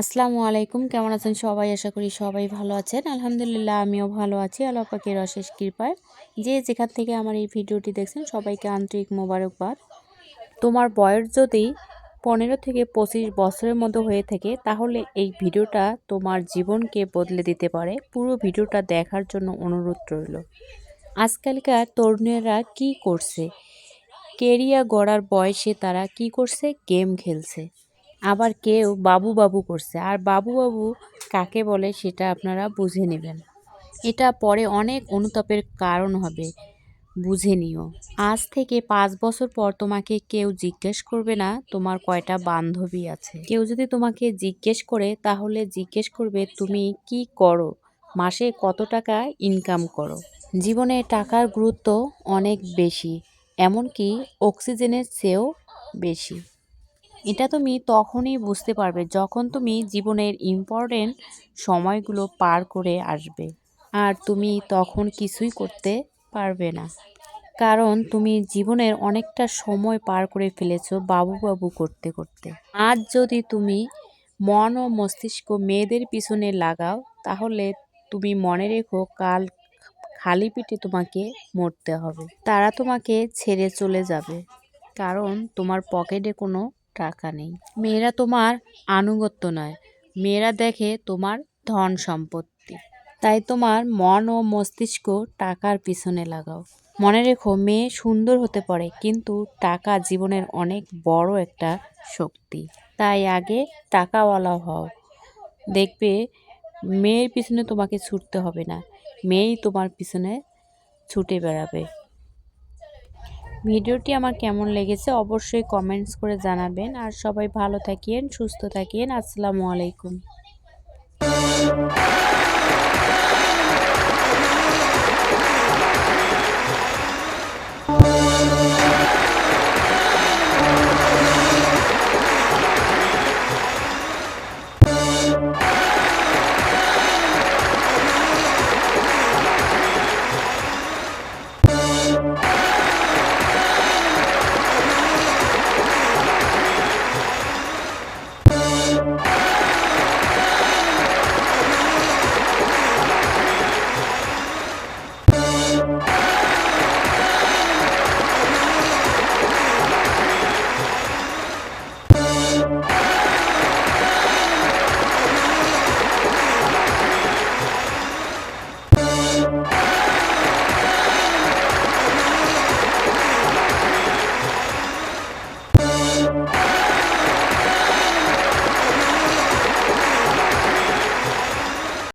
আসসালামু আলাইকুম। কেমন আছেন সবাই? আশা করি সবাই ভালো আছেন। আলহামদুলিল্লাহ, আমিও ভালো আছি। আল্লাহ পাকের অশেষ কৃপায়। যে যেখান থেকে আমার এই ভিডিওটি দেখছেন, সবাইকে আন্তরিক মোবারকবাদ। তোমার বয়স যদি পনেরো থেকে পঁচিশ বছরের মতো হয়ে থাকে, তাহলে এই ভিডিওটা তোমার জীবনকে বদলে দিতে পারে। পুরো ভিডিওটা দেখার জন্য অনুরোধ রইল। আজকালকার তরুণেরা কি করছে? কেরিয়া গড়ার বয়সে তারা কি করছে? গেম খেলছে। আবার কেউ বাবু বাবু করছে। আর বাবু বাবু কাকে বলে সেটা আপনারা বুঝে নেবেন। এটা পরে অনেক অনুতাপের কারণ হবে, বুঝে নিও। আজ থেকে পাঁচ বছর পর তোমাকে কেউ জিজ্ঞেস করবে না, তোমার কয়টা বান্ধবী আছে। কেউ যদি তোমাকে জিজ্ঞেস করে, তাহলে জিজ্ঞেস করবে, তুমি কি করো? মাসে কত টাকা ইনকাম করো? জীবনে টাকার গুরুত্ব অনেক বেশি, এমনকি অক্সিজেনের চেয়েও বেশি। এটা তুমি তখনই বুঝতে পারবে যখন তুমি জীবনের ইম্পর্টেন্ট সময়গুলো পার করে আসবে। আর তুমি তখন কিছুই করতে পারবে না। কারণ তুমি জীবনের অনেকটা সময় পার করে ফেলেছো বাবু বাবু করতে করতে। আজ যদি তুমি মন ও মস্তিষ্ক মেয়েদের পিছনে লাগাও, তাহলে তুমি মনে রেখো কাল খালি পিঠে তোমাকে মরতে হবে। তারা তোমাকে ছেড়ে চলে যাবে। কারণ তোমার পকেটে কোনো টাকা নেই। মেয়েরা তোমার আনুগত্য নয়। মেয়েরা দেখে তোমার ধন সম্পত্তি। তাই তোমার মন ও মস্তিষ্ক টাকার পিছনে লাগাও। মনে রেখো, মেয়ে সুন্দর হতে পারে, কিন্তু টাকা জীবনের অনেক বড় একটা শক্তি। তাই আগে টাকাওয়ালা হও। দেখবে মেয়ের পিছনে তোমাকে ছুটতে হবে না। মেয়েই তোমার পিছনে ছুটে বেড়াবে। ভিডিওটি আমার কেমন লেগেছে অবশ্যই কমেন্টস করে জানাবেন। আর সবাই ভালো থাকিয়েন সুস্থ থাকিয়েন আসসালামু আলাইকুম।